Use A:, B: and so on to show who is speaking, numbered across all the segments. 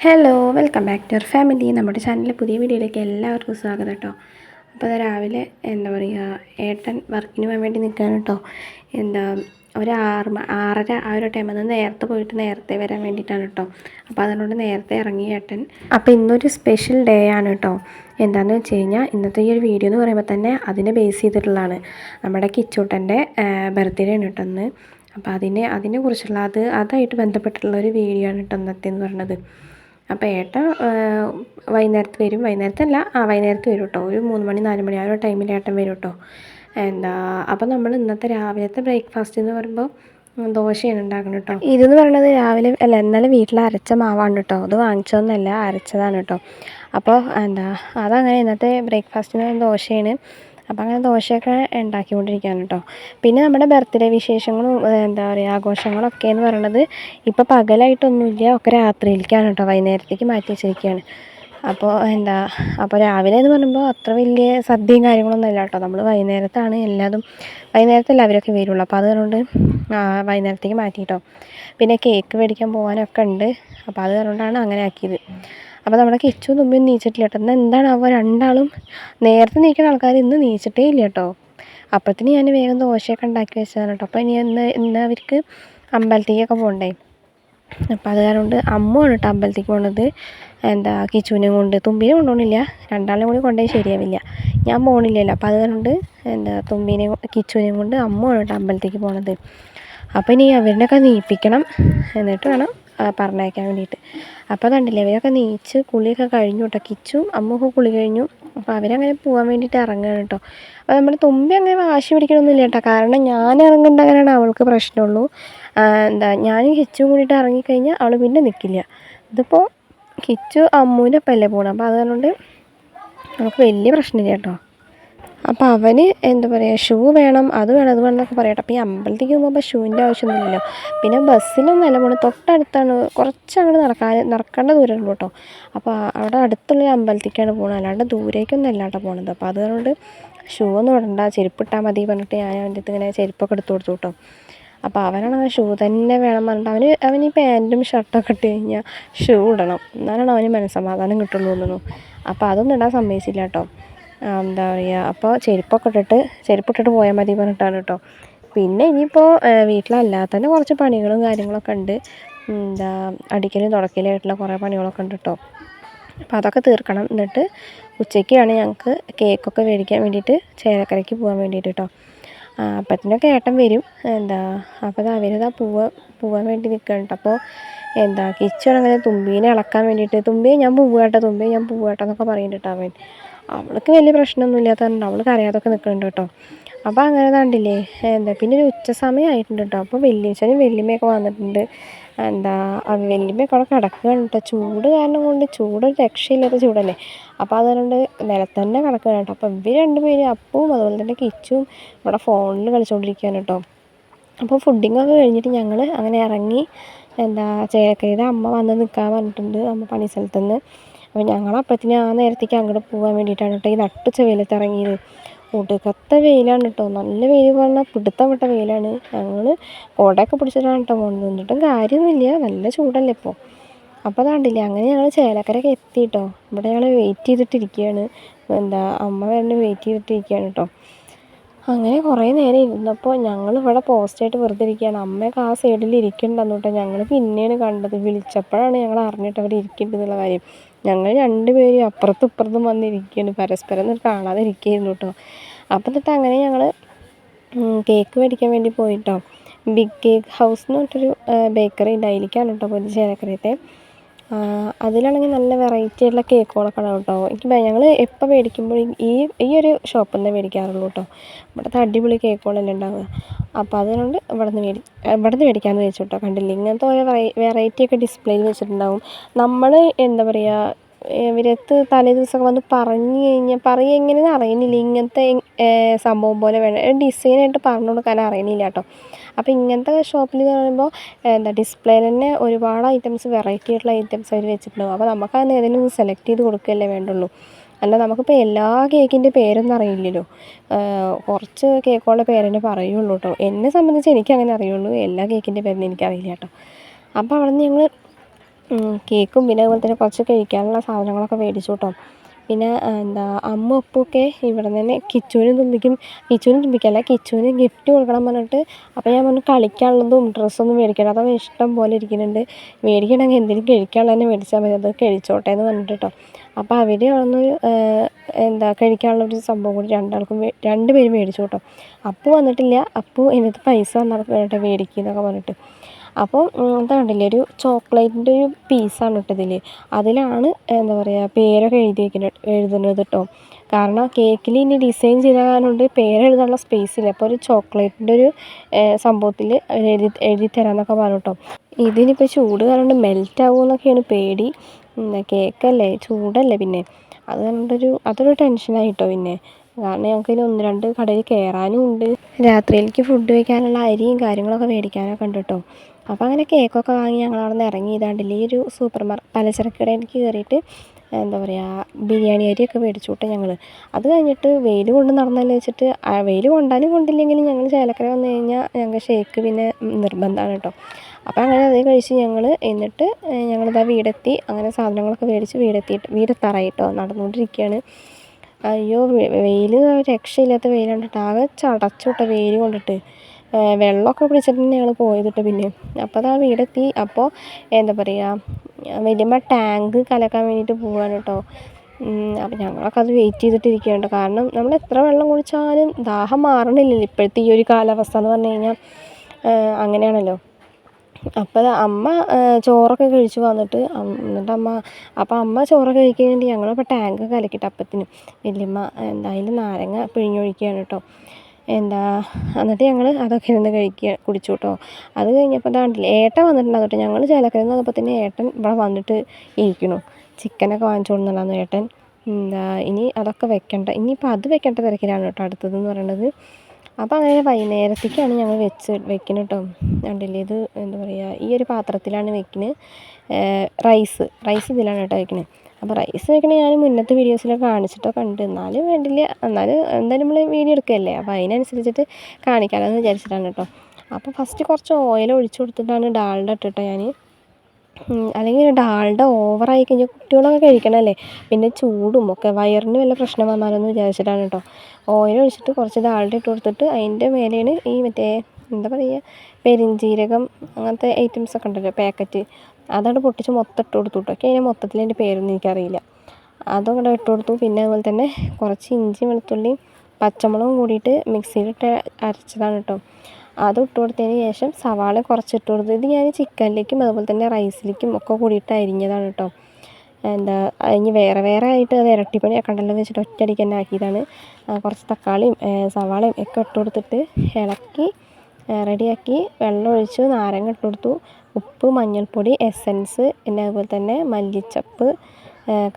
A: Hello welcome back to your family നമ്മുടെ ചാനലിലെ പുതിയ വീഡിയോയിലേക്ക് എല്ലാവർക്കും സ്വാഗതം കേട്ടോ അപ്പോൾ രാവിലെ എന്താ പറയുക ഏട്ടൻ വർക്കിന് പോകാൻ വേണ്ടി നിൽക്കുകയാണ് കേട്ടോ എന്താ ഒരു ആറ് ആറര ആ ഒരു ടൈം അത് നേരത്തെ പോയിട്ട് നേരത്തെ വരാൻ വേണ്ടിയിട്ടാണ് കേട്ടോ അപ്പോൾ അതുകൊണ്ട് നേരത്തെ ഇറങ്ങി ഏട്ടൻ അപ്പോൾ ഇന്നൊരു സ്പെഷ്യൽ ഡേ ആണ് കേട്ടോ എന്താണെന്ന് വെച്ച് കഴിഞ്ഞാൽ ഇന്നത്തെ ഈ ഒരു വീഡിയോ എന്ന് പറയുമ്പോൾ തന്നെ അതിനെ ബേസ് ചെയ്തിട്ടുള്ളതാണ്. നമ്മുടെ കിച്ചൂട്ടന്റെ ബർത്ത്ഡേ ആണ് കേട്ടോ അപ്പോൾ അതിനെ അതിനെക്കുറിച്ചുള്ള അത് അതായിട്ട് ബന്ധപ്പെട്ടിട്ടുള്ള ഒരു വീഡിയോ ആണ് കേട്ടോ ഇന്നത്തെ എന്ന് പറയുന്നത് അപ്പോൾ ഏട്ട വൈകുന്നേരത്ത് വരും. വൈകുന്നേരത്തല്ല ആ വൈകുന്നേരത്ത് വരും കേട്ടോ ഒരു മൂന്ന് മണി നാല് മണി ആ ഒരു ടൈമിൽ ഏട്ടൻ വരും കേട്ടോ എന്താ അപ്പോൾ നമ്മൾ ഇന്നത്തെ രാവിലത്തെ ബ്രേക്ക്ഫാസ്റ്റ് എന്ന് പറയുമ്പോൾ ദോശയാണ് ഉണ്ടാക്കുന്നത് കേട്ടോ ഇതെന്ന് പറയുന്നത് രാവിലെ അല്ല ഇന്നലെ വീട്ടിൽ അരച്ച മാവാണ് കേട്ടോ അത് വാങ്ങിച്ചതൊന്നുമല്ല അരച്ചതാണ് കേട്ടോ അപ്പോൾ എന്താ അതങ്ങനെ ഇന്നത്തെ ബ്രേക്ക്ഫാസ്റ്റിന് ദോശയാണ്. അപ്പോൾ അങ്ങനെ ദോശയൊക്കെ ഉണ്ടാക്കിക്കൊണ്ടിരിക്കുകയാണ് കേട്ടോ. പിന്നെ നമ്മുടെ ബർത്ത്ഡേ വിശേഷങ്ങളും എന്താ പറയുക ആഘോഷങ്ങളൊക്കെ എന്ന് പറയുന്നത് ഇപ്പോൾ പകലായിട്ടൊന്നുമില്ല ഒക്കെ രാത്രിയിലേക്കാണ് കേട്ടോ വൈകുന്നേരത്തേക്ക് മാറ്റി വെച്ചിരിക്കുകയാണ്. അപ്പോൾ എന്താ അപ്പോൾ രാവിലെ എന്ന് പറയുമ്പോൾ അത്ര വലിയ സദ്യയും കാര്യങ്ങളൊന്നും അല്ല കേട്ടോ. നമ്മൾ വൈകുന്നേരത്താണ് എല്ലാതും വൈകുന്നേരത്തല്ല അവരൊക്കെ വരുള്ളൂ. അപ്പോൾ അതുകൊണ്ട് വൈകുന്നേരത്തേക്ക് മാറ്റി കേട്ടോ പിന്നെ കേക്ക് മേടിക്കാൻ പോകാനൊക്കെ ഉണ്ട്. അപ്പോൾ അത് അതുകൊണ്ടാണ് അങ്ങനെ ആക്കിയത്. അപ്പോൾ നമ്മുടെ കിച്ചു തുമ്പിയും നീച്ചിട്ടില്ല കേട്ടോ. എന്നാൽ എന്താണ് അവ രണ്ടാളും നേരത്തെ നീക്കുന്ന ആൾക്കാർ ഇന്ന് നീച്ചിട്ടേ ഇല്ല കേട്ടോ. അപ്പോഴത്തേന് ഞാൻ വേഗം ദോശയൊക്കെ ഉണ്ടാക്കി വെച്ചതാണ് കേട്ടോ. അപ്പോൾ ഇനി ഇന്ന് ഇന്ന് അവർക്ക് അമ്പലത്തേക്കൊക്കെ പോകണ്ടേ അപ്പോൾ അത് കാരണം കൊണ്ട് അമ്മുവാണ് കേട്ടോ അമ്പലത്തേക്ക് പോണത്. എന്താ കിച്ചുവിനെയും കൊണ്ട് തുമ്പീനെ കൊണ്ടുപോകണില്ല രണ്ടാളെയും കൂടി കൊണ്ടുപോയി ശരിയാവില്ല. ഞാൻ പോകണില്ലല്ലോ അപ്പോൾ അത് കാരണം കൊണ്ട് എന്താ തുമ്പിനെ കിച്ചുവിനെയും കൊണ്ട് അമ്മയാണ് കേട്ടോ അമ്പലത്തേക്ക് പോണത്. അപ്പോൾ ഇനി അവരിനൊക്കെ നീപ്പിക്കണം. എന്നിട്ട് വേണം പറഞ്ഞയക്കാൻ വേണ്ടിയിട്ട്. അപ്പോൾ കണ്ടില്ലേ ഇവരൊക്കെ നീച്ച് കുളിയൊക്കെ കഴിഞ്ഞു കേട്ടോ കിച്ചും അമ്മൊക്കെ കുളി കഴിഞ്ഞു. അപ്പോൾ അവരങ്ങനെ പോകാൻ വേണ്ടിയിട്ട് ഇറങ്ങുകയാണ് കേട്ടോ അപ്പോൾ നമ്മുടെ തുമ്പി അങ്ങനെ വാശി പിടിക്കണമൊന്നുമില്ല കേട്ടോ കാരണം ഞാൻ ഇറങ്ങേണ്ട അങ്ങനെയാണ് അവൾക്ക് പ്രശ്നമുള്ളൂ. എന്താ ഞാനും കിച്ചും കൂടിയിട്ട് ഇറങ്ങിക്കഴിഞ്ഞാൽ അവൾ പിന്നെ നിൽക്കില്ല ഇതിപ്പോൾ കിച്ചു അമ്മൂന്റെ ഒപ്പം അല്ലേ പോകണം അപ്പോൾ അതുകൊണ്ട് അവൾക്ക് വലിയ പ്രശ്നമില്ല കേട്ടോ അപ്പോൾ അവന് എന്താ പറയുക ഷൂ വേണം അത് വേണം അത് വേണം എന്നൊക്കെ പറയട്ടെ. അപ്പോൾ ഈ അമ്പലത്തേക്ക് പോകുമ്പോൾ ഷൂവിന്റെ ആവശ്യമൊന്നുമില്ലല്ലോ. പിന്നെ ബസ്സിലും നല്ല പോണ് തൊട്ടടുത്താണ്. കുറച്ച് അങ്ങോട്ട് നടക്കാൻ നടക്കേണ്ട ദൂരമുള്ളൂ കേട്ടോ അപ്പോൾ അവിടെ അടുത്തുള്ള അമ്പലത്തേക്കാണ് പോകുന്നത് അല്ലാണ്ട് ദൂരേക്കൊന്നും അല്ല കേട്ടോ പോണത് അപ്പോൾ അതുകൊണ്ട് ഷൂ ഒന്നും ഇടണ്ട. ചെരുപ്പിട്ടാൽ മതി പറഞ്ഞിട്ട് ഞാൻ അവന്റെ അടുത്ത് ഇങ്ങനെ ചെരുപ്പൊക്കെ എടുത്തു കൊടുത്തു കേട്ടോ അപ്പോൾ അവനാണ് അവൻ ഷൂ തന്നെ വേണം പറഞ്ഞിട്ട് അവന് അവൻ ഈ പാന്റും ഷർട്ടൊക്കെ ഇട്ട് കഴിഞ്ഞാൽ ഷൂ ഇടണം. എന്നാലാണ് അവന് മനസ്സമാധാനം കിട്ടുള്ളൂ തോന്നുന്നു. അപ്പോൾ അതൊന്നും ഇടാൻ സമ്മതിച്ചില്ല കേട്ടോ എന്താ പറയുക അപ്പോൾ ചെരുപ്പൊക്കെ ഇട്ടിട്ട് ചെരുപ്പിട്ടിട്ട് പോയാൽ മതി പറഞ്ഞിട്ടാണ് കേട്ടോ. പിന്നെ ഇനിയിപ്പോൾ വീട്ടിലല്ലാതെ തന്നെ കുറച്ച് പണികളും കാര്യങ്ങളൊക്കെ ഉണ്ട്. എന്താ അടിക്കലും തുടക്കലായിട്ടുള്ള കുറേ പണികളൊക്കെ ഉണ്ട് കേട്ടോ. അപ്പോൾ അതൊക്കെ തീർക്കണം. എന്നിട്ട് ഉച്ചയ്ക്കാണ് ഞങ്ങൾക്ക് കേക്കൊക്കെ മേടിക്കാൻ വേണ്ടിയിട്ട് ചേരക്കരയ്ക്ക് പോകാൻ വേണ്ടിയിട്ട് കേട്ടോ. അപ്പത്തിനൊക്കെ ഏട്ടൻ വരും. എന്താ അപ്പോൾ അവരിതാ പോവാ പോവാൻ വേണ്ടി നിൽക്കുന്നുണ്ട് അപ്പോൾ എന്താ കിച്ചണങ്ങനെ തുമ്പീനെ ഇളക്കാൻ വേണ്ടിയിട്ട് തുമ്പിയെ ഞാൻ പോവാട്ടോ തുമ്പിയെ ഞാൻ പോവാട്ടോ എന്നൊക്കെ പറയുന്നുണ്ട് കേട്ടോ അവൻ. അവൾക്ക് വലിയ പ്രശ്നമൊന്നും ഇല്ലാത്തതുകൊണ്ട് അവൾ കരയാതൊക്കെ നിൽക്കുന്നുണ്ട് കേട്ടോ. അപ്പോൾ അങ്ങനെ കണ്ടില്ലേ എന്താ പിന്നെ ഒരു ഉച്ച സമയമായിട്ടുണ്ട് കേട്ടോ. അപ്പോൾ വല്യച്ഛനും വല്യമ്മയൊക്കെ വന്നിട്ടുണ്ട്. എന്താ വല്യമ്മയൊക്കെ അവിടെ കിടക്കുകയാണ് കേട്ടോ. ചൂട് കാരണം കൊണ്ട് ചൂട് രക്ഷയില്ലാത്ത ചൂടല്ലേ. അപ്പോൾ അതുകൊണ്ട് നിലത്ത് തന്നെ കിടക്കുകയാണ് കേട്ടോ. അപ്പോൾ ഇവർ രണ്ടുപേരും അപ്പവും അതുപോലെ തന്നെ കിച്ചും ഇവിടെ ഫോണിൽ കളിച്ചുകൊണ്ടിരിക്കുകയാണ് കേട്ടോ. അപ്പോൾ ഫുഡിങ്ങൊക്കെ കഴിഞ്ഞിട്ട് ഞങ്ങൾ അങ്ങനെ ഇറങ്ങി എന്താ ചേലക്കരയുടെ അമ്മ വന്ന് നിൽക്കാൻ പറഞ്ഞിട്ടുണ്ട്. അമ്മ പണി സ്ഥലത്തുനിന്ന്. അപ്പോൾ ഞങ്ങൾ അപ്പത്തിന് ആ നേരത്തേക്ക് അങ്ങോട്ട് പോകാൻ വേണ്ടിയിട്ടാണ് കേട്ടോ ഈ നട്ടുച്ച വെയിലത്ത് ഇറങ്ങിയത്. ഒടുക്കത്തെ വെയിലാണ് കേട്ടോ. നല്ല വെയിൽ പറഞ്ഞാൽ പിടുത്തം വിട്ട വെയിലാണ്. ഞങ്ങൾ കുടയൊക്കെ പിടിച്ചിട്ടാണ് കേട്ടോ പോകുന്നത് എന്നിട്ടും കാര്യമൊന്നുമില്ല. നല്ല ചൂടല്ലേ ഇപ്പോൾ. അപ്പോൾ അതാണ്ടില്ലേ അങ്ങനെ ഞങ്ങൾ ചേലക്കരയൊക്കെ എത്തി കേട്ടോ. ഇവിടെ ഞങ്ങൾ വെയിറ്റ് ചെയ്തിട്ടിരിക്കുകയാണ്. എന്താ അമ്മ വരണ്ട് വെയിറ്റ് ചെയ്തിട്ടിരിക്കുകയാണ് കേട്ടോ. അങ്ങനെ കുറേ നേരം ഇരുന്നപ്പോൾ ഞങ്ങൾ ഇവിടെ പോസ്റ്റായിട്ട് വെറുതെ ഇരിക്കുകയാണ്. അമ്മയൊക്കെ ആ സൈഡിൽ ഇരിക്കണ്ടെന്നു കേട്ടോ. ഞങ്ങൾ പിന്നെയാണ് കണ്ടത്. വിളിച്ചപ്പോഴാണ് ഞങ്ങൾ അറിഞ്ഞിട്ട് അവർ ഇരിക്കുന്നുണ്ടെന്നുള്ള കാര്യം. ഞങ്ങൾ രണ്ടുപേരും അപ്പുറത്തും ഇപ്പുറത്തും വന്നിരിക്കുകയാണ്. പരസ്പരം ഒന്നും കാണാതെ ഇരിക്കുകയായിരുന്നു കേട്ടോ. അപ്പം എന്നിട്ട് അങ്ങനെ ഞങ്ങൾ കേക്ക് മേടിക്കാൻ വേണ്ടി പോയിട്ടോ. ബിഗ് കേക്ക് ഹൗസ് എന്ന് പറഞ്ഞിട്ടൊരു ബേക്കറി ഉണ്ട്. കേട്ടോ പോയത് ചേലക്കരയത്തെ അതിലാണെങ്കിൽ നല്ല വെറൈറ്റി ആയിട്ടുള്ള കേക്കുകളൊക്കെ ഉണ്ടാവും കേട്ടോ. എനിക്ക് ഞങ്ങൾ എപ്പോൾ മേടിക്കുമ്പോൾ ഈ ഈ ഒരു ഷോപ്പിൽ നിന്ന് മേടിക്കാറുള്ളൂ കേട്ടോ. ഇവിടുത്തെ അടിപൊളി കേക്കുകളെല്ലാം ഉണ്ടാവുക. അപ്പോൾ അതുകൊണ്ട് ഇവിടെ നിന്ന് മേടി ഇവിടെ നിന്ന് മേടിക്കാമെന്ന് വെച്ചു കേട്ടോ. കണ്ടില്ലേ? ഇങ്ങനത്തെ ഓരോ വെറൈറ്റി ഒക്കെ ഡിസ്പ്ലേയിൽ വെച്ചിട്ടുണ്ടാവും. നമ്മൾ എന്താ പറയുക ഇവരടുത്ത് തലേ ദിവസമൊക്കെ വന്ന് പറഞ്ഞു കഴിഞ്ഞാൽ പറയുക എങ്ങനെയെന്ന് അറിയുന്നില്ല. ഇങ്ങനത്തെ സംഭവം പോലെ വേണം. ഡിസൈനായിട്ട് പറഞ്ഞു കൊടുക്കാൻ അറിയുന്നില്ല കേട്ടോ. അപ്പോൾ ഇങ്ങനത്തെ ഷോപ്പിൽ എന്ന് പറയുമ്പോൾ എന്താ ഡിസ്പ്ലേയിൽ തന്നെ ഒരുപാട് ഐറ്റംസ് വെറൈറ്റി ആയിട്ടുള്ള ഐറ്റംസ് അവർ വെച്ചിട്ടുണ്ടാവും. അപ്പോൾ നമുക്ക് അതിന് ഏതെങ്കിലും സെലക്ട് ചെയ്ത് കൊടുക്കുകയല്ലേ വേണ്ടുള്ളൂ. അല്ല നമുക്കിപ്പോൾ എല്ലാ കേക്കിന്റെ പേരൊന്നും അറിയില്ലല്ലോ. കുറച്ച് കേക്കുകളുടെ പേരെന്നെ പറയുള്ളൂ കേട്ടോ. എന്നെ സംബന്ധിച്ച് എനിക്ക് അങ്ങനെ അറിയുള്ളൂ. എല്ലാ കേക്കിന്റെ പേരൊന്നും എനിക്കറിയില്ല കേട്ടോ. അപ്പോൾ അവിടെ നിന്ന് ഞങ്ങൾ കേക്കും പിന്നെ അതുപോലെ തന്നെ കുറച്ച് കഴിക്കാനുള്ള സാധനങ്ങളൊക്കെ മേടിച്ചു കേട്ടോ. പിന്നെ എന്താ അമ്മ ഉപ്പൊക്കെ ഇവിടെ നിന്ന് തന്നെ കിച്ചുവിനും തുമ്പിക്കും കിച്ചുവിനും തുമ്പിക്കല്ല കിച്ചുവിന് ഗിഫ്റ്റ് കൊടുക്കണം പറഞ്ഞിട്ട് അപ്പോൾ ഞാൻ പറഞ്ഞു കളിക്കാനുള്ളതും ഡ്രസ്സൊന്നും മേടിക്കണം അതൊക്കെ ഇഷ്ടം പോലെ ഇരിക്കുന്നുണ്ട്. മേടിക്കണമെങ്കിൽ എന്തെങ്കിലും കഴിക്കാനുള്ളത് തന്നെ മേടിച്ചാൽ മതി. അത് കഴിച്ചോട്ടെ എന്ന് പറഞ്ഞിട്ട് കേട്ടോ. അപ്പോൾ അവർ അവിടുന്ന് എന്താ കഴിക്കാനുള്ള ഒരു സംഭവം കൂടി രണ്ടാൾക്കും രണ്ട് പേരും മേടിച്ചു കേട്ടോ. അപ്പു വന്നിട്ടില്ല. അപ്പു എന്നിട്ട് പൈസ വന്നിട്ട് മേടിക്കുന്നൊക്കെ പറഞ്ഞിട്ട്. അപ്പോൾ ഇത് കണ്ടില്ലേ ഒരു ചോക്ലേറ്റിന്റെ ഒരു പീസാണ് കേട്ടോ ഇതിൽ അതിലാണ് എന്താ പറയുക പേരൊക്കെ എഴുതി വെക്കുന്നത് എഴുതുന്നത് കേട്ടോ കാരണം കേക്കിൽ ഇനി ഡിസൈൻ ചെയ്ത പേരെഴുതാനുള്ള സ്പേസ് ഇല്ല. അപ്പോൾ ഒരു ചോക്ലേറ്റിന്റെ ഒരു സംഭവത്തിൽ എഴുതി എഴുതി തരാമെന്നൊക്കെ പറഞ്ഞു കേട്ടോ ഇതിനിപ്പോൾ ചൂട് കാരണം മെൽറ്റ് ആകുമെന്നൊക്കെയാണ് പേടി കേക്കല്ലേ ചൂടല്ലേ പിന്നെ. അത് കണ്ടൊരു അതൊരു ടെൻഷനായിട്ടോ പിന്നെ. കാരണം ഞങ്ങൾക്ക് ഇനി ഒന്ന് രണ്ട് കടയിൽ കയറാനും ഉണ്ട്. രാത്രിയിലേക്ക് ഫുഡ് വയ്ക്കാനുള്ള അരിയും കാര്യങ്ങളൊക്കെ മേടിക്കാനൊക്കെ ഉണ്ട് കേട്ടോ അപ്പോൾ അങ്ങനെ കേക്കൊക്കെ വാങ്ങി ഞങ്ങൾ അവിടെ നിന്ന് ഇറങ്ങി ഇതാണ്ടില്ലേ ഈ ഒരു സൂപ്പർ മാർ എനിക്ക് കയറിയിട്ട് എന്താ പറയുക ബിരിയാണി അരിയൊക്കെ മേടിച്ചു കേട്ടോ ഞങ്ങൾ അത് കഴിഞ്ഞിട്ട് വെയിൽ കൊണ്ട് നടന്നല്ലേ വെച്ചിട്ട് വെയിൽ കൊണ്ടാലും കൊണ്ടില്ലെങ്കിലും ഞങ്ങൾ ചേലക്കര വന്നു കഴിഞ്ഞാൽ ഞങ്ങൾക്ക് ഷേക്ക് പിന്നെ നിർബന്ധമാണ് കേട്ടോ അപ്പോൾ അങ്ങനെ അത് കഴിച്ച് ഞങ്ങൾ എന്നിട്ട് ഞങ്ങളിതാ വീടെത്തി അങ്ങനെ സാധനങ്ങളൊക്കെ മേടിച്ച് വീടെത്തിയിട്ട് വീടെത്താറായി കേട്ടോ നടന്നുകൊണ്ടിരിക്കുകയാണ് അയ്യോ വെയിൽ രക്ഷയില്ലാത്ത വെയിലാണ് കേട്ടോ ആകെ ചടച്ചു കേട്ടോ വെയിൽ കൊണ്ടിട്ട്. വെള്ളമൊക്കെ പിടിച്ചിട്ട് ഞങ്ങൾ പോയത് കേട്ടോ പിന്നെ. അപ്പോൾ അതാ വീടെത്തി. അപ്പോൾ എന്താ പറയുക വലിയമ്മ ടാങ്ക് കലക്കാൻ വേണ്ടിയിട്ട് പോവാണ് കേട്ടോ അപ്പോൾ ഞങ്ങളൊക്കെ അത് വെയിറ്റ് ചെയ്തിട്ടിരിക്കുകയാണ് കാരണം നമ്മൾ എത്ര വെള്ളം കുടിച്ചാലും ദാഹം മാറണില്ലല്ലോ ഇപ്പോഴത്തെ ഈ ഒരു കാലാവസ്ഥ എന്ന് പറഞ്ഞു കഴിഞ്ഞാൽ അങ്ങനെയാണല്ലോ. അപ്പോൾ അമ്മ ചോറൊക്കെ കഴിച്ച് വന്നിട്ട് എന്നിട്ട് അമ്മ അപ്പോൾ അമ്മ ചോറൊക്കെ കഴിക്കാൻ വേണ്ടി ഞങ്ങളിപ്പോൾ ടാങ്ക് കലക്കിയിട്ട് അപ്പത്തിന് വലിയമ്മ എന്തായാലും നാരങ്ങ പിഴിഞ്ഞൊഴിക്കുകയാണ് കേട്ടോ എന്താ എന്നിട്ട് ഞങ്ങൾ അതൊക്കെ ഇരുന്ന് കഴിക്കുക കുടിച്ചു കേട്ടോ അത് കഴിഞ്ഞപ്പോൾ ദാണ്ടില്ലേ ഏട്ടൻ വന്നിട്ടുണ്ടാകും കേട്ടോ. ഞങ്ങൾ ചേലക്കരയിൽ നിന്ന് വന്നപ്പോൾ തന്നെ ഏട്ടൻ ഇവിടെ വന്നിട്ട് ഇരിക്കണു ചിക്കനൊക്കെ വാങ്ങിച്ചു ഏട്ടൻ. എന്താ ഇനി അതൊക്കെ വെക്കേണ്ട. ഇനിയിപ്പോൾ അത് വെക്കേണ്ട തിരക്കിലാണ് കേട്ടോ അടുത്തതെന്ന് പറയണത്. അപ്പോൾ അങ്ങനെ വൈകുന്നേരത്തേക്കാണ് ഞങ്ങൾ വെച്ച് വെക്കുന്നത് കേട്ടോ. കണ്ടില്ലേ ഇത് എന്താ പറയുക ഈ ഒരു പാത്രത്തിലാണ് വെക്കുന്നത് റൈസ്. റൈസ് ഇതിലാണ് കേട്ടോ വെക്കുന്നത് അപ്പോൾ റൈസ് വെക്കണ ഞാൻ മുന്നത്തെ വീഡിയോസിലൊക്കെ കാണിച്ചിട്ടൊക്കെ ഉണ്ട് എന്നാലും വേണ്ടില്ല. എന്നാലും എന്തായാലും നമ്മൾ വീഡിയോ എടുക്കുകയല്ലേ അപ്പോൾ അതിനനുസരിച്ചിട്ട് കാണിക്കാമെന്ന് വിചാരിച്ചിട്ടാണ് കേട്ടോ അപ്പോൾ ഫസ്റ്റ് കുറച്ച് ഓയിൽ ഒഴിച്ചു കൊടുത്തിട്ടാണ് ഡാൽഡ ഇട്ടിട്ടോ ഞാൻ അല്ലെങ്കിൽ ഡാൽഡ ഓവറായി കഴിഞ്ഞാൽ കുട്ടികളൊക്കെ കഴിക്കണമല്ലേ പിന്നെ ചൂടും ഒക്കെ വയറിന് വല്ല പ്രശ്നം വന്നാലോന്ന് വിചാരിച്ചിട്ടാണ് കേട്ടോ ഓയിൽ ഒഴിച്ചിട്ട് കുറച്ച് ഡാൽഡ ഇട്ട് കൊടുത്തിട്ട് അതിന്റെ മേലെയാണ് ഈ മറ്റേ എന്താ പറയുക പെരിഞ്ജീരകം അങ്ങനത്തെ ഐറ്റംസ് ഒക്കെ ഉണ്ടല്ലോ പാക്കറ്റ് അതങ്ങോട്ട് പൊട്ടിച്ച് മൊത്തം ഇട്ട് കൊടുത്തു കേട്ടോ. അതിന് മൊത്തത്തിൽ അതിന്റെ പേരൊന്നും എനിക്കറിയില്ല. അതും കൂടെ ഇട്ട് കൊടുത്തു. പിന്നെ അതുപോലെ തന്നെ കുറച്ച് ഇഞ്ചി വെളുത്തുള്ളിയും പച്ചമുളകും കൂടിയിട്ട് മിക്സിയിലിട്ട് അരച്ചതാണ് കേട്ടോ. അത് ഇട്ട് കൊടുത്തതിന് ശേഷം സവാള കുറച്ച് ഇട്ട് കൊടുത്തു. ഇത് ഞാൻ ചിക്കനിലേക്കും അതുപോലെ തന്നെ റൈസിലേക്കും ഒക്കെ കൂടിയിട്ട് അരിഞ്ഞതാണ് കേട്ടോ. എന്താ ഇനി വേറെ വേറെ ആയിട്ട് അത് ഇരട്ടിപ്പണി ആക്കണ്ടല്ലോ എന്ന് വെച്ചിട്ട് ഒറ്റയടിക്ക് തന്നെ ആക്കിയതാണ്. കുറച്ച് തക്കാളിയും സവാളയും ഒക്കെ ഇട്ട് കൊടുത്തിട്ട് ഇളക്കി റെഡിയാക്കി വെള്ളം ഒഴിച്ച് നാരങ്ങ ഇട്ട് കൊടുത്തു. ഉപ്പ് മഞ്ഞൾപ്പൊടി എസൻസ് പിന്നെ അതുപോലെ തന്നെ മല്ലിച്ചപ്പ്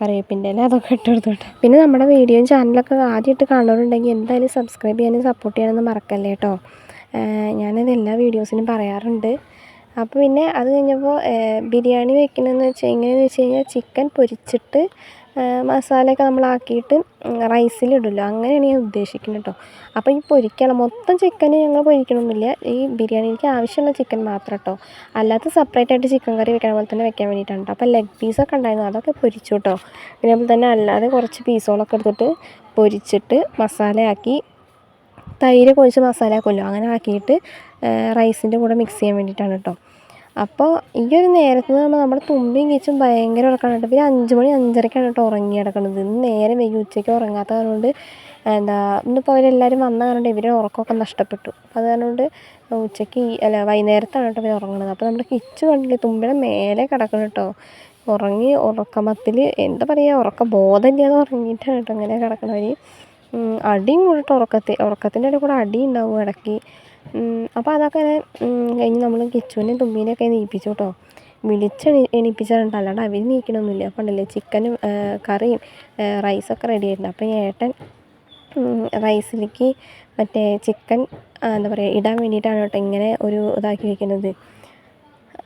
A: കറിവേപ്പിന്റെ ഇല അതൊക്കെ ഇട്ട് കൊടുത്തു കേട്ടോ. പിന്നെ നമ്മുടെ വീഡിയോയും ചാനലൊക്കെ ആദ്യമായിട്ട് കാണുന്നവരുണ്ടെങ്കിൽ എന്തായാലും സബ്സ്ക്രൈബ് ചെയ്യാനും സപ്പോർട്ട് ചെയ്യാനൊന്നും മറക്കല്ലേ കേട്ടോ. ഞാനത് എല്ലാ വീഡിയോസിനും പറയാറുണ്ട്. അപ്പോൾ പിന്നെ അത് കഴിഞ്ഞപ്പോൾ ബിരിയാണി വെക്കണമെന്ന് വെച്ചാൽ എങ്ങനെയാണെന്ന് വെച്ച് കഴിഞ്ഞാൽ ചിക്കൻ പൊരിച്ചിട്ട് മസാലയൊക്കെ നമ്മളാക്കിയിട്ട് റൈസിലിടുമല്ലോ അങ്ങനെയാണ് ഞാൻ ഉദ്ദേശിക്കുന്നത് കേട്ടോ അപ്പോൾ ഈ പൊരിക്കണം മൊത്തം ചിക്കൻ ഞങ്ങൾ പൊരിക്കണമൊന്നുമില്ല ഈ ബിരിയാണിക്ക് ആവശ്യമുള്ള ചിക്കൻ മാത്രം കേട്ടോ അല്ലാത്ത സെപ്പറേറ്റ് ആയിട്ട് ചിക്കൻ കറി വെക്കണ പോലെ തന്നെ വെക്കാൻ വേണ്ടിയിട്ടാണ് കേട്ടോ അപ്പോൾ ലെഗ് പീസൊക്കെ ഉണ്ടായിരുന്നു അതൊക്കെ പൊരിച്ചു കേട്ടോ പിന്നെ തന്നെ അല്ലാതെ കുറച്ച് പീസുകളൊക്കെ എടുത്തിട്ട് പൊരിച്ചിട്ട് മസാലയാക്കി തൈര് കുഴച്ച് മസാല അങ്ങനെ ആക്കിയിട്ട് റൈസിന്റെ കൂടെ മിക്സ് ചെയ്യാൻ വേണ്ടിയിട്ടാണ് കേട്ടോ അപ്പോൾ ഈ ഒരു നേരത്ത് എന്ന് പറഞ്ഞാൽ നമ്മുടെ തുമ്പിയും കീച്ചും ഭയങ്കര ഉറക്കമാണ് കേട്ടോ. അഞ്ച് മണി അഞ്ചരക്കാണ് കേട്ടോ ഉറങ്ങി കിടക്കുന്നത് ഇന്ന് നേരെ വൈകി ഉച്ചയ്ക്ക് ഉറങ്ങാത്ത കാരണം കൊണ്ട് എന്താ ഇന്നിപ്പോൾ അവരെല്ലാവരും വന്ന കാരണം ഇവരെ ഉറക്കമൊക്കെ നഷ്ടപ്പെട്ടു. അപ്പോൾ അത് കാരണം കൊണ്ട് ഉച്ചയ്ക്ക് അല്ല വൈകുന്നേരത്താണ് കേട്ടോ ഇവർ ഉറങ്ങുന്നത് അപ്പോൾ നമ്മുടെ കിച്ച് കണ്ടില്ലേ തുമ്പിയുടെ മേലെ കിടക്കണം കേട്ടോ. ഉറങ്ങി ഉറക്കമത്തിൽ എന്താ പറയുക ഉറക്ക ബോധമില്ലാതെ ഉറങ്ങിയിട്ടാണ് കേട്ടോ ഇങ്ങനെ കിടക്കണവർ അടിയും കൂടിയിട്ട് ഉറക്കത്തിൽ ഉറക്കത്തിന്റെ ഇടയിൽ കൂടെ അടി ഉണ്ടാവും ഇടയ്ക്ക്. അപ്പോൾ അതൊക്കെ കഴിഞ്ഞ് നമ്മൾ കിച്ചുവിനെയും തുമ്മീനെയൊക്കെ നീപ്പിച്ചു കേട്ടോ. വിളിച്ച് എണീപ്പിച്ചാണ് അല്ലാണ്ട് അവർ നീക്കണമൊന്നുമില്ല അപ്പോൾ ഉണ്ടല്ലേ ചിക്കനും കറിയും റൈസൊക്കെ റെഡി ആയിരുന്നു. അപ്പോൾ ഏട്ടൻ റൈസിലേക്ക് മറ്റേ ചിക്കൻ എന്താ പറയുക ഇടാൻ വേണ്ടിയിട്ടാണ് കേട്ടോ ഇങ്ങനെ ഒരു ഇതാക്കി വെക്കുന്നത്.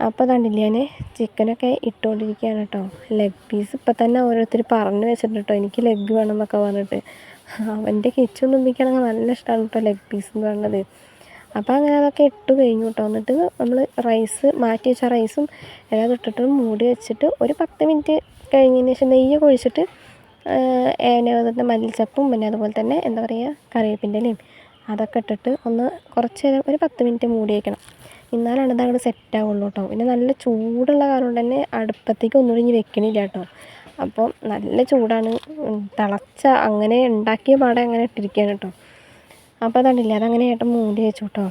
A: അപ്പോൾ കണ്ടില്ല ഞാൻ ചിക്കനൊക്കെ ഇട്ടുകൊണ്ടിരിക്കുകയാണ് കേട്ടോ. ലെഗ് പീസ് ഇപ്പം തന്നെ ഓരോരുത്തർ പറഞ്ഞു വെച്ചിട്ടുണ്ട് കേട്ടോ. എനിക്ക് ലെഗ് വേണം എന്നൊക്കെ പറഞ്ഞിട്ട്. അവന്റെ കിച്ചൺ തുമ്പിക്കാണെങ്കിൽ നല്ല ഇഷ്ടമാണ് കേട്ടോ ലെഗ് പീസ് എന്ന് പറയുന്നത്. അപ്പോൾ അങ്ങനെ അതൊക്കെ ഇട്ട് കഴിഞ്ഞു കേട്ടോ. എന്നിട്ട് നമ്മൾ റൈസ് മാറ്റി വെച്ച റൈസും എല്ലാം ഇട്ടിട്ട് മൂടി വെച്ചിട്ട് ഒരു പത്ത് മിനിറ്റ് കഴിഞ്ഞതിന് ശേഷം നെയ്യൊക്കെ ഒഴിച്ചിട്ട് അതുപോലെ മല്ലിച്ചപ്പും പിന്നെ അതുപോലെ തന്നെ എന്താ പറയുക കറിവേപ്പിന്റെ ഇലയും അതൊക്കെ ഇട്ടിട്ട് ഒന്ന് കുറച്ച് നേരം ഒരു പത്ത് മിനിറ്റ് മൂടി വയ്ക്കണം എന്നാലാണ് ഇത് അങ്ങോട്ട് സെറ്റ് ആവുള്ളൂ കേട്ടോ. പിന്നെ നല്ല ചൂടുള്ള കാരണം തന്നെ അടുപ്പത്തേക്ക് ഒന്നുകൂടി ഇനി വെക്കണില്ല കേട്ടോ. അപ്പോൾ നല്ല ചൂടാണ്. തിളച്ച അങ്ങനെ ഉണ്ടാക്കിയ പാടെ അങ്ങനെ ഇട്ടിരിക്കുകയാണ് കേട്ടോ. അപ്പോൾ അതുകൊണ്ടില്ല അതങ്ങനെ ഏട്ടൻ മൂടി വെച്ചു കേട്ടോ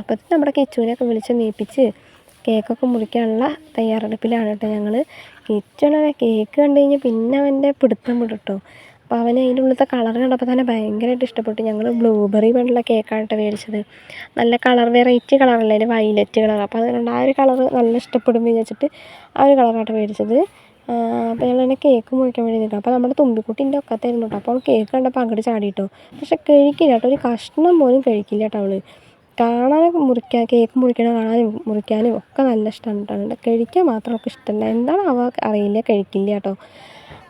A: അപ്പോൾ നമ്മുടെ കിച്ചുവിനെയൊക്കെ വിളിച്ച് നീപ്പിച്ച് കേക്കൊക്കെ മുറിക്കാനുള്ള തയ്യാറെടുപ്പിലാണ് കേട്ടോ ഞങ്ങൾ കിച്ചണെ കേക്ക് കണ്ടു കഴിഞ്ഞാൽ പിന്നെ അവന്റെ പിടുത്തം വിടും കേട്ടോ അപ്പോൾ അവന് അതിന്റെ ഉള്ളിലത്തെ കളർ കണ്ടപ്പോൾ തന്നെ ഭയങ്കരമായിട്ട് ഇഷ്ടപ്പെട്ടു. ഞങ്ങൾ ബ്ലൂബെറി വേണ്ടുള്ള കേക്കാണ് കേട്ടോ മേടിച്ചത്. നല്ല കളർ വെറൈറ്റി കളറല്ലേ അതിൽ വയലറ്റ് കളർ. അപ്പോൾ അതുകൊണ്ട് ആ ഒരു കളർ നല്ല ഇഷ്ടപ്പെടും വിചാരിച്ചിട്ട് ആ ഒരു കളറാണ് മേടിച്ചത്. അപ്പോൾ ഞങ്ങൾ തന്നെ കേക്ക് മുറിക്കാൻ വേണ്ടി നിൽക്കുക അപ്പോൾ നമ്മുടെ തുമ്പിക്കുട്ടീന്റെ ഒക്കത്തായിരുന്നു കേട്ടോ അപ്പോൾ അവൾ കേക്ക് കണ്ടപ്പോൾ അങ്ങോട്ട് ചാടിയിട്ടോ പക്ഷെ കഴിക്കില്ല കേട്ടോ ഒരു കഷ്ണം പോലും കഴിക്കില്ല കേട്ടോ അവൾ കാണാനൊക്കെ മുറിക്കാൻ കേക്ക് മുറിക്കണ കാണാനും മുറിക്കാനും ഒക്കെ നല്ല ഇഷ്ടമാണ് കേട്ടോ കഴിക്കാൻ മാത്രം ഒക്കെ ഇഷ്ടമല്ല എന്താണ് അവ അറിയില്ല കഴിക്കില്ല കേട്ടോ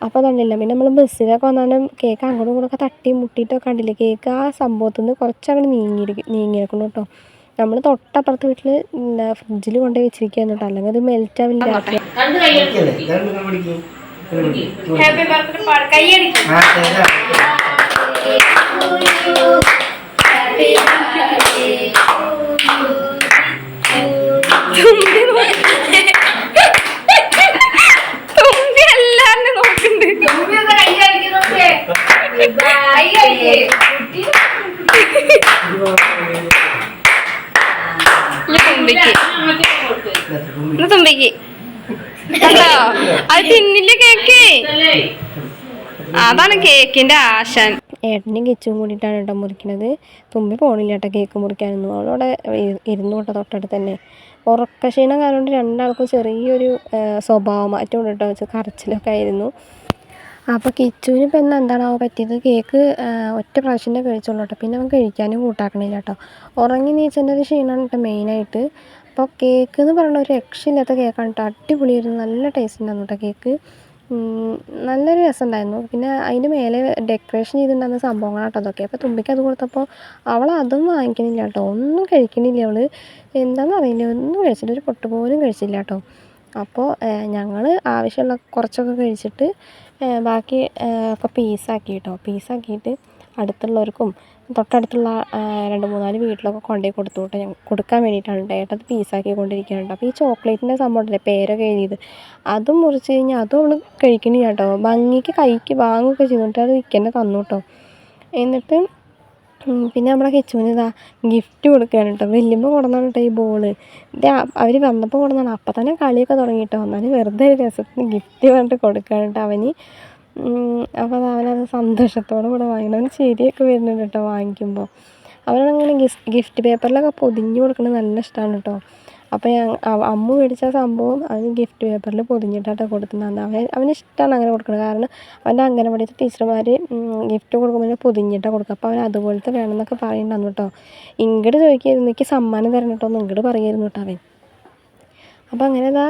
A: അപ്പോൾ തന്നില്ല പിന്നെ നമ്മൾ ബസ്സിലൊക്കെ വന്നാലും കേക്ക് അങ്ങോട്ടും ഇങ്ങോട്ടൊക്കെ തട്ടി മുട്ടിയിട്ടൊക്കെ കണ്ടില്ലേ? കേക്ക് ആ സംഭവത്തിൽ നിന്ന് കുറച്ചങ്ങോട്ട് നീങ്ങി നീങ്ങിയിരിക്കുന്നു കേട്ടോ നമ്മൾ തൊട്ടപ്പുറത്ത് വീട്ടിൽ എന്താ ഫ്രിഡ്ജിൽ കൊണ്ടുപോയി വെച്ചിരിക്കുകയാണ് കേട്ടോ. അല്ലെങ്കിൽ അത് മെൽറ്റ് ആവില്ല Happy
B: രണ്ട് കൈ
C: പിടിക്കല്ലേ? രണ്ട് കൈ പിടിക്ക്. ഇങ്ങനെ പിടിക്ക്.
B: ഹാപ്പി ബർത്ത്ഡേ പാട് കൈയടിക്കും
C: ആ, ചെയ്താ.
A: തുമ്പി എല്ലാവരും നോക്കുന്നുണ്ട്
B: തുമ്പിയൊക്കെ കൈയടിക്കുന്നൊക്കെ കൈയടിക്കേ
A: തുമ്പിക്ക്
B: കൊടുക്ക്
A: ഇന്ന് തുമ്പിക്ക് കണ്ടോ അത് തിന്നില്ല കേക്ക്? അതാണ് കേക്കിന്റെ ആശൻ. ഏട്ടനും കിച്ചും കൂടിയിട്ടാണ് കേട്ടോ മുറിക്കണത്. തുമ്പി പോണില്ല കേട്ടോ കേക്ക് മുറിക്കാനൊന്നും. അവളവിടെ ഇരുന്നു കേട്ടോ തൊട്ടടുത്ത് തന്നെ. ഉറക്കക്ഷീണം കാരണം കൊണ്ട് രണ്ടാൾക്കും ചെറിയൊരു സ്വഭാവം മാറ്റം ഉണ്ട് കേട്ടോ. വെച്ച് കരച്ചിലൊക്കെ ആയിരുന്നു. അപ്പോൾ കിച്ചുവിന് ഇപ്പം ഇന്ന് എന്താണാവോ പറ്റിയത്? കേക്ക് ഒറ്റ പ്രാവശ്യം കഴിച്ചോളൂ കേട്ടോ. പിന്നെ അവൻ കഴിക്കാനും കൂട്ടാക്കണില്ല കേട്ടോ. ഉറങ്ങി നീച്ചതിന്റെ ഒരു ക്ഷീണമാണ് കേട്ടോ മെയിനായിട്ട് അപ്പോൾ കേക്ക് എന്ന് പറയുന്ന ഒരു രക്ഷയില്ലാത്ത കേക്കാണ് കേട്ടോ. അടിപൊളിയായിരുന്നു. നല്ല ടേസ്റ്റ് ഉണ്ടായിരുന്നു കേട്ടോ കേക്ക്. നല്ലൊരു രസമുണ്ടായിരുന്നു. പിന്നെ അതിന് മേലെ ഡെക്കറേഷൻ ചെയ്തിട്ടുണ്ടായിരുന്ന സംഭവങ്ങളാട്ടോ അതൊക്കെ. അപ്പോൾ തുമ്പിക്ക് അത് കൊടുത്തപ്പോൾ അവൾ അതും വാങ്ങിക്കണില്ല കേട്ടോ. ഒന്നും കഴിക്കണില്ല അവൾ. എന്താണെന്ന് അറിയില്ല. ഒന്നും കഴിച്ചില്ല. ഒരു പൊട്ട് പോലും കഴിച്ചില്ല കേട്ടോ. അപ്പോൾ ഞങ്ങൾ ആവശ്യമുള്ള കുറച്ചൊക്കെ കഴിച്ചിട്ട് ബാക്കി ഒക്കെ പീസാക്കി കേട്ടോ. പീസാക്കിയിട്ട് അടുത്തുള്ളവർക്കും തൊട്ടടുത്തുള്ള രണ്ട് മൂന്നാൽ വീട്ടിലൊക്കെ കൊണ്ടുപോയി കൊടുത്തു ഞാൻ കൊടുക്കാൻ വേണ്ടിയിട്ടാണ് കേട്ടോ അത് പീസാക്കി കൊണ്ടിരിക്കുകയാണ് അപ്പോൾ ഈ ചോക്ലേറ്റിന്റെ സംഭവം ഉണ്ടല്ലേ പേരൊക്കെ എഴുതിയത്. അതും മുറിച്ച് കഴിഞ്ഞാൽ അതും അവൾ കഴിക്കണില്ല കേട്ടോ ഭംഗിക്ക് കൈക്ക് വാങ്ങുകയൊക്കെ ചെയ്തിട്ട് അത് വിൽക്കന്നെ തന്നു കേട്ടോ എന്നിട്ട് പിന്നെ നമ്മുടെ കിച്ചുവിന് ഇതാ ഗിഫ്റ്റ് കൊടുക്കുകയാണ് കേട്ടോ വലിയമ്മ കൊടുന്നാണ് കേട്ടോ ഈ ബോൾ. ഇത് അവർ വന്നപ്പോൾ കൊടുന്നാണ് അപ്പം തന്നെ കളിയൊക്കെ തുടങ്ങി കേട്ടോ എന്നാലും വെറുതെ ഒരു രസത്തിന് ഗിഫ്റ്റ് പറഞ്ഞിട്ട് കൊടുക്കുകയാണ് കേട്ടോ അവന്. അപ്പോൾ അവനത് സന്തോഷത്തോടെ കൂടെ വാങ്ങണം അവന് ശരിയൊക്കെ വരുന്നുണ്ട് കേട്ടോ വാങ്ങിക്കുമ്പോൾ അവനങ്ങനെ ഗിഫ്റ്റ് ഗിഫ്റ്റ് പേപ്പറിലൊക്കെ പൊതിഞ്ഞ് കൊടുക്കുന്നത് നല്ല ഇഷ്ടമാണ് കേട്ടോ. അപ്പോൾ ഞാൻ അമ്മ മേടിച്ച സംഭവം അവന് ഗിഫ്റ്റ് പേപ്പറിൽ പൊതിഞ്ഞിട്ടാട്ടോ കൊടുക്കുന്നത്. അവൻ അവന് ഇഷ്ടമാണ് അങ്ങനെ കൊടുക്കുന്നത് കാരണം അവന്റെ അംഗനവാടിയിലത്തെ ടീച്ചർമാർ ഗിഫ്റ്റ് കൊടുക്കുമ്പോൾ പൊതിഞ്ഞിട്ടാണ് കൊടുക്കുക. അപ്പോൾ അവൻ അതുപോലത്തെ വേണമെന്നൊക്കെ പറയുന്നുണ്ടായിരുന്നു കേട്ടോ. ഇങ്ങോട്ട് ചോദിക്കായിരുന്നു എനിക്ക് സമ്മാനം തരണം കേട്ടോ എന്ന് ഇങ്ങോട്ട് പറയായിരുന്നു കേട്ടോ അവൻ. അപ്പോൾ അങ്ങനെ ഇതാ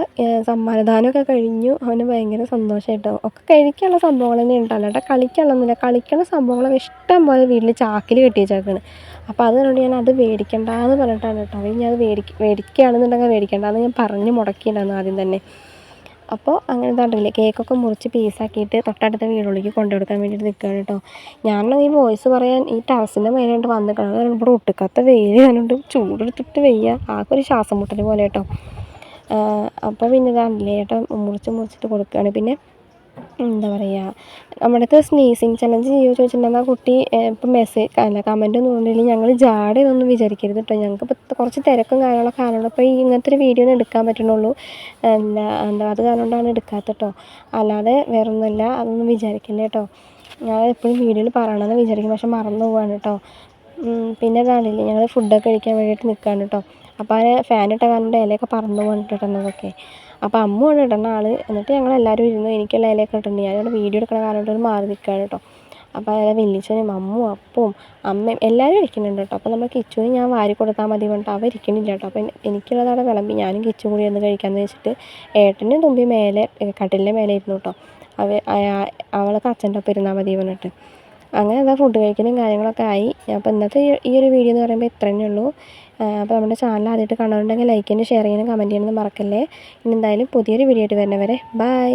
A: സമ്മാനദാനമൊക്കെ കഴിഞ്ഞു. അവന് ഭയങ്കര സന്തോഷമായിട്ടോ ഒക്കെ കഴിക്കാനുള്ള സംഭവങ്ങൾ തന്നെ ഉണ്ടല്ലോ. കേട്ടോ കളിക്കാനുള്ളൊന്നുമില്ല. കളിക്കണ സംഭവങ്ങളൊക്കെ ഇഷ്ടം പോലെ വീട്ടിൽ ചാക്കിൽ കെട്ടി വെച്ചേക്കാണ്. അപ്പോൾ അതുകൊണ്ട് ഞാൻ അത് മേടിക്കണ്ടെന്ന് പറഞ്ഞിട്ടാണ് കേട്ടോ. അവൻ ഞാൻ അത് മേടിക്ക മേടിക്കുകയാണെന്നുണ്ടെങ്കിൽ മേടിക്കണ്ടെന്ന് ഞാൻ പറഞ്ഞ് മുടക്കിയിട്ടുണ്ടായിരുന്നു ആദ്യം തന്നെ. അപ്പോൾ അങ്ങനെ തണ്ടില്ലേ കേക്കൊക്കെ മുറിച്ച് പീസാക്കിയിട്ട് തൊട്ടടുത്ത വീടുകളിലേക്ക് കൊണ്ടു കൊടുക്കാൻ വേണ്ടിയിട്ട് നിൽക്കുകയാണ് കേട്ടോ. ഞാനാണെങ്കിൽ ഈ വോയിസ് പറയാൻ ഈ ടെറസിന്റെ മേലായിട്ട് വന്നിട്ടുണ്ട് കാരണം ഇവിടെ ഒട്ടുക്കാത്ത വെയിൽ കാണുന്നുണ്ട് ചൂടെടുത്തിട്ട് വെയ്യ. ആകെ ഒരു ശ്വാസം മുട്ടൽ പോലെ കേട്ടോ. അപ്പോൾ പിന്നെ ഇതാണ്ടില്ലേ ഏട്ടൻ മുറിച്ച് മുറിച്ചിട്ട് കൊടുക്കുകയാണ് പിന്നെ എന്താ പറയുക നമ്മുടെ അടുത്ത് സ്നീസിങ് ചലഞ്ച് ചെയ്യുമോ ചോദിച്ചിട്ടുണ്ടെങ്കിൽ ആ കുട്ടി ഇപ്പം മെസ്സേജ് അല്ല കമന്റ് ഒന്നും ഉണ്ടെങ്കിൽ ഞങ്ങൾ ജാട ഇതൊന്നും വിചാരിക്കരുത് കേട്ടോ ഞങ്ങൾക്ക് ഇപ്പോൾ കുറച്ച് തിരക്കും കാര്യങ്ങളൊക്കെ കാരണം അപ്പോൾ ഇങ്ങനത്തെ ഒരു വീഡിയോ എടുക്കാൻ പറ്റണുള്ളൂ. എന്താ എന്താ അത് കാരണം കൊണ്ടാണ് എടുക്കാത്തത് കേട്ടോ അല്ലാതെ വേറെ ഒന്നുമില്ല അതൊന്നും വിചാരിക്കില്ല കേട്ടോ ഞാൻ എപ്പോഴും വീഡിയോയിൽ പറയണമെന്ന് വിചാരിക്കും പക്ഷെ മറന്നു പോവാണ് കേട്ടോ പിന്നെ കാണില്ലേ ഞങ്ങൾ ഫുഡൊക്കെ കഴിക്കാൻ വേണ്ടിയിട്ട് നിൽക്കുകയാണ് കേട്ടോ അപ്പോൾ ആ ഫാൻ ഇട്ട കാരണം ഇലയൊക്കെ പറന്നു പോകാനിട്ട് ഇടുന്നതൊക്കെ അപ്പോൾ അമ്മുവാണ് ഇടുന്ന ആൾ എന്നിട്ട് ഞങ്ങൾ എല്ലാവരും ഇരുന്നു എനിക്കുള്ള ഇലയൊക്കെ ഇട്ടിട്ടുണ്ട്. ഞാനിവിടെ വീഡിയോ എടുക്കണ കാരണം കൊണ്ട് മാറി നിൽക്കുകയാണ് കേട്ടോ. അപ്പോൾ അതായത് വലിയച്ഛനും അമ്മും അപ്പവും അമ്മയും എല്ലാവരും ഇരിക്കുന്നുണ്ട് കേട്ടോ. അപ്പോൾ നമ്മൾ കിച്ചുവിന് ഞാൻ വാരി കൊടുത്താൽ മതി പറഞ്ഞിട്ട് അവ ഇരിക്കണില്ല കേട്ടോ. അപ്പോൾ എനിക്കുള്ളതാണ് വിളമ്പി ഞാനും കിച്ചും കൂടി ഒന്ന് കഴിക്കാമെന്ന് വെച്ചിട്ട് ഏട്ടനും തുമ്പി മേലെ കട്ടിലിന്റെ മേലെ ഇരുന്നു കേട്ടോ. അവ അവൾക്ക് അച്ഛന്റെ ഒപ്പം ഇരുന്നാൽ മതി പറഞ്ഞിട്ട്. അങ്ങനെ എന്താ ഫുഡ് കഴിക്കലും കാര്യങ്ങളൊക്കെ ആയി. അപ്പോൾ ഇന്നത്തെ ഈ- ഒരു വീഡിയോ എന്ന് പറയുമ്പോൾ ഇത്ര ഉള്ളൂ. അപ്പോൾ നമ്മുടെ ചാനൽ ആദ്യമായിട്ട് കാണുന്നുണ്ടെങ്കിൽ ലൈക്ക് ചെയ്യണം ഷെയർ ചെയ്യണം കമന്റ് ചെയ്യണമെന്ന് മറക്കല്ലേ. ഇനി എന്തായാലും പുതിയൊരു വീഡിയോ ആയിട്ട് വരുന്നവരെ ബൈ